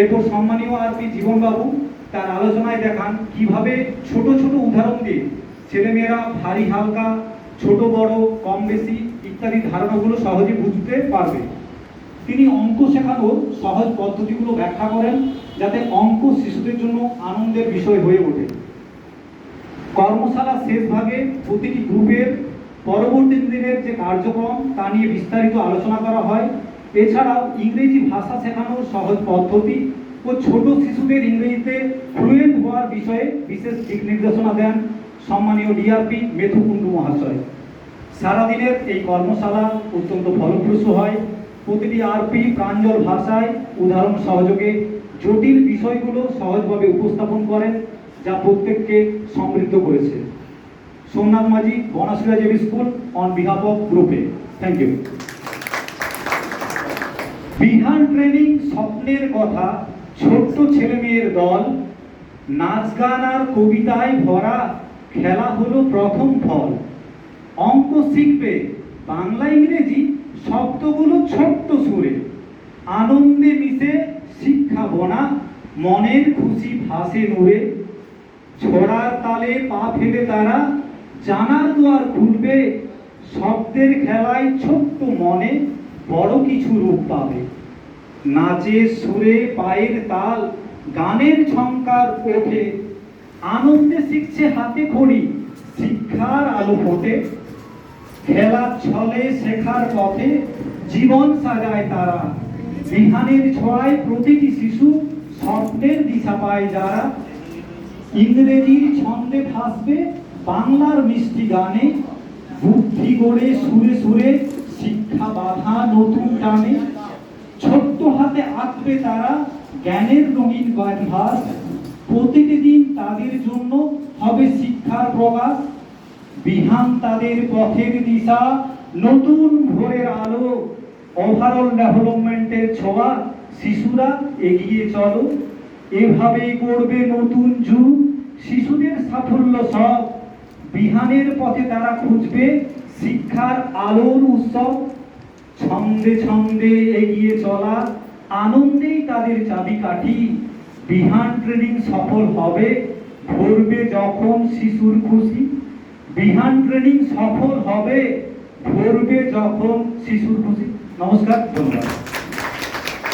এরপর সম্মানীয় আর পি জীবনবাবু, তার আলোচনায় দেখান কীভাবে ছোট ছোট উদাহরণ দিয়ে ছেলেমেয়েরা ভারী হালকা, ছোট বড়, কম বেশি ইত্যাদি ধারণাগুলো সহজে বুঝতে পারবে। তিনি অঙ্ক শেখানোর সহজ পদ্ধতিগুলো ব্যাখ্যা করেন যাতে অঙ্ক শিশুদের জন্য আনন্দের বিষয় হয়ে ওঠে। কর্মশালা শেষ ভাগে প্রতিটি গ্রুপের পরবর্তী দিনের যে কার্যক্রম তা নিয়ে বিস্তারিত আলোচনা করা হয়। এছাড়াও ইংরেজি ভাষা শেখানোর সহজ পদ্ধতি ও ছোট শিশুদের ইংরেজিতে ফ্লুয়েন্ট হওয়ার বিষয়ে বিশেষ দিক নির্দেশনা দেন সম্মানীয় ডিআরপি মেথু কুণ্ডু মহাশয়। সারাদিনের এই কর্মশালা অত্যন্ত ফলপ্রসূ হয়। প্রতিটি আরপি প্রাঞ্জল ভাষায় উদাহরণ সহযোগে জটিল বিষয়গুলো সহজভাবে উপস্থাপন করেন, যা প্রত্যেককে সমৃদ্ধ করেছে। Somnath Majhi Banashura JB school on behalf of গ্রুপে থ্যাংক ইউ বিহান ট্রেনিং স্বপ্নের কথা, ছোট্ট ছেলে মেয়ের দল, নাচ গান আর কবিতায় ভরা খেলা হলো প্রথম ফল। অঙ্ক শিখবে বাংলা ইংরেজি শব্দগুলো ছোট্ট সুরে। আনন্দে মিশে শিক্ষা বোনা, মনের খুশি ভাসে নূরে। ছড়ার তালে পা ফেলে তারা, জানার দুয়ার খুলবে, শব্দের খেলায় ছোট্ট মনে। বড় কিছু রূপ পাবে। নাচের সুরে, পায়ের তাল, গানের ঝঙ্কার ওঠে। আনন্দে শিখছে হাতে খড়ি শিক্ষার আলো ফোটে। খেলার ছলে শেখার পথে জীবন সাজায় তারা। বিহানের ছড়ায় প্রতিটি শিশু স্বপ্নের দিশা পায় যারা। ইংরেজির ছন্দে ভাসবে বাংলার মিষ্টি গানে। বুদ্ধি গড়ে সুরে সুরে শিক্ষা বাধা নতুন টানে। ছোট্ট হাতে আঁকবে তারা জ্ঞানের রঙিন ক্যানভাস প্রতিটি দিন তাদের জন্য হবে শিক্ষার প্রকাশ বিহান তাদের পথের দিশা, নতুন ভোরের আলো। ওভারঅল ডেভেলপমেন্টের ছোঁয়া, শিশুরা এগিয়ে চলো। এভাবেই গড়বে নতুন যুগ। শিশুদের সাফল্য সব। বিহানের পথে তারা খুঁজবে। শিক্ষার আলোর উৎসব ছন্দে ছন্দে এগিয়ে চলা, আনন্দেই তাদের চাবিকাঠি। বিহান ট্রেনিং সফল হবে, ভরবে যখন শিশুর খুশি। বিহান ট্রেনিং সফল হবে, ভরবে যখন শিশুর খুশি। নমস্কার, ধন্যবাদ।